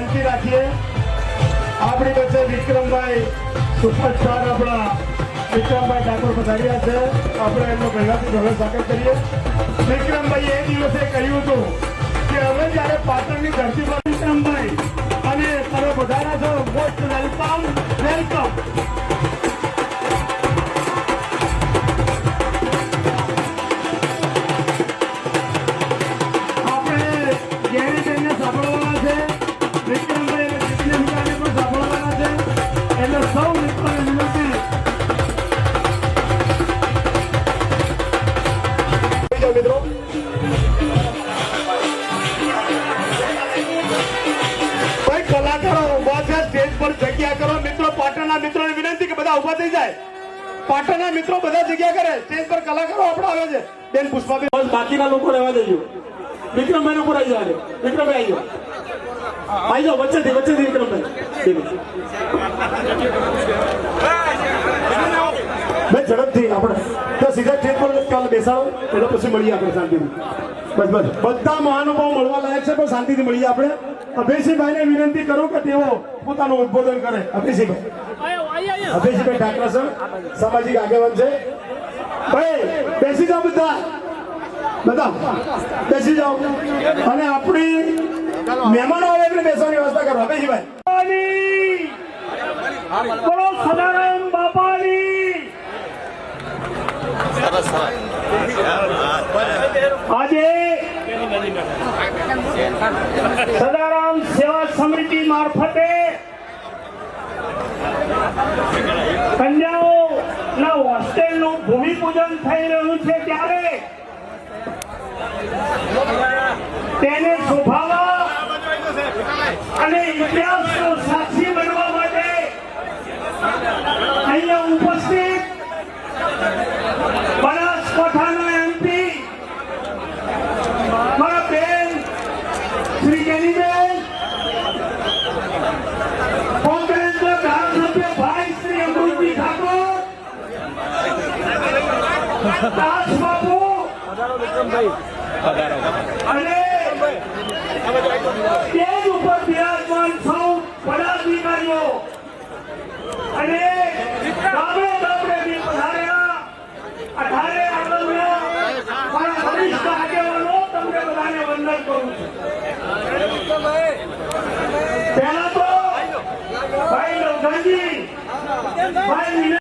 શાંતિ રાખીએ. આપણી વચ્ચે વિક્રમભાઈ, સુપરસ્ટાર આપણા, વિક્રમભાઈ ઠાકોર પધાર્યા છે. આપણે એમનો પહેલાથી ઘણો સ્વાગત કરીએ. વિક્રમભાઈ એ દિવસે કહ્યું હતું કે હવે જયારે પાટણની ધરતી પર વિક્રમભાઈ અને તમે વધારા છો મોસ્ટ વેલકમ વેલકમ મિત્રો પર પાટણના મિત્રોને વિનંતી કે બધા ઊભા થઈ જાય. પાટણના મિત્રો બધા જગ્યા કરે. સ્ટેજ પર કલાકારો આપણા આવે છે. બેન, પુષ્પાબેન. બાકીના લોકો રહેવા દેજો. વિક્રમભાઈ ઉપર આવી જાવ વિક્રમભાઈ, આવી જાઓ. આવી જાઓ, વચ્ચેથી વચ્ચેથી વિક્રમભાઈ. ભાઈ ઝડપથી આપણે તો સીધા સ્ટેજ પર કાલ બેસાડો એટલે પછી મળીએ આપણે શાંતિથી. બસ બસ. બધા મહાનુભાવો મળવા લાયક છે, પણ શાંતિથી મળીએ આપણે. અભયસિંહભાઈને વિનંતી કરું કે તેઓ પોતાનું ઉદ્બોધન કરે. અભયસિંહભાઈ અભયસિંહભાઈ ઠાકરા સર, સામાજિક આગેવાન છે. ભાઈ, બેસી જાઓ બધા. બધા, બેસી જાઓ. અને આપણી મહેમાનો આવે એટલે બેસવાની વ્યવસ્થા કરો, અભયસિંહભાઈ. બોલો સદારામ બાપાની. આજે સદારામ સેવા સમિતિ મારફતે કન્યાઓના હોસ્ટેલનું ભૂમિપૂજન થઈ રહ્યું છે ત્યારે તેને શોભાવા અને ઇતિહાસનો સાક્ષી બનવા માટે અહીંયા ઉપસ્થિત બનાસકાંઠાના એમપી મારા બેન શ્રી કેનીબેન કોંગ્રેસના ધારાસભ્ય ભાઈ શ્રી અમૃતજી ઠાકોર દાસ બાબુ અને સ્ટેજ ઉપર બિરાજમાન સૌ પદાધિકારીઓ બધાને કરું છું પહેલા તો ભાઈ નવધાનજી ભાઈ